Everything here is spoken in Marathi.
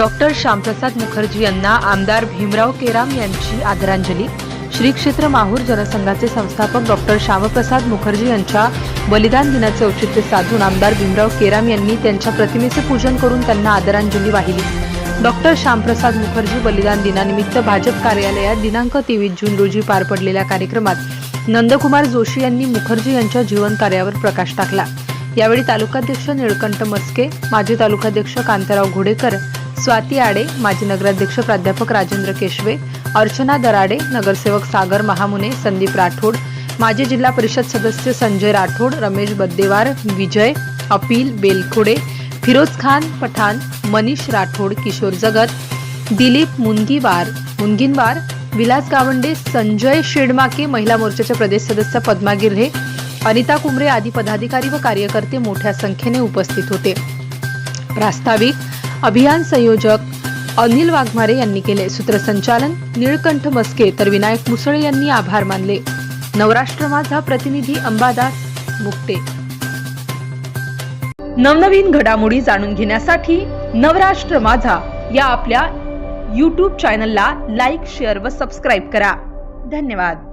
डॉक्टर श्यामप्रसाद मुखर्जी यांना आमदार भीमराव केराम यांची आदरांजली. श्री क्षेत्र माहूर जनसंघाचे संस्थापक डॉक्टर श्यामप्रसाद मुखर्जी यांच्या बलिदान दिनाचे औचित्य साधून आमदार भीमराव केराम यांनी त्यांच्या प्रतिमेचे पूजन करून त्यांना आदरांजली वाहिली. डॉक्टर श्यामप्रसाद मुखर्जी बलिदान दिनानिमित्त भाजप कार्यालयात दिनांक तेवीस जून रोजी पार पडलेल्या कार्यक्रमात नंदकुमार जोशी यांनी मुखर्जी यांच्या जीवन कार्यावर प्रकाश टाकला. यावेळी तालुकाध्यक्ष निळकंठ मस्के माजी तालुकाध्यक्ष कांताराव घोडेकर स्वाती आडे माजी नगराध्यक्ष प्राध्यापक राजेंद्र केशवे अर्चना दराडे नगरसेवक सागर महामुने संदीप राठोड माजी जिल्हा परिषद सदस्य संजय राठोड रमेश बद्देवार विजय अपील बेलखोडे फिरोज खान पठाण मनीष राठोड किशोर जगत दिलीप मुनगीवार मुनगिनवार विलास गावंडे संजय शेडमाके महिला मोर्चाचे प्रदेश सदस्य पद्मा गिर्हे अनिता कुमरे आदी पदाधिकारी व कार्यकर्ते मोठ्या संख्येने उपस्थित होते. प्रास्ताविक अभियान संयोजक अनिल वाघमारे यांनी केले. सूत्रसंचालन निळकंठ मस्के तर विनायक मुसळे यांनी आभार मानले. नवराष्ट्र माझा प्रतिनिधी अंबादास मुक्ते. नवनवीन घडामोडी जाणून घेण्यासाठी नवराष्ट्र माझा या आपल्या यूट्यूब चॅनलला लाईक शेअर व सबस्क्राईब करा. धन्यवाद.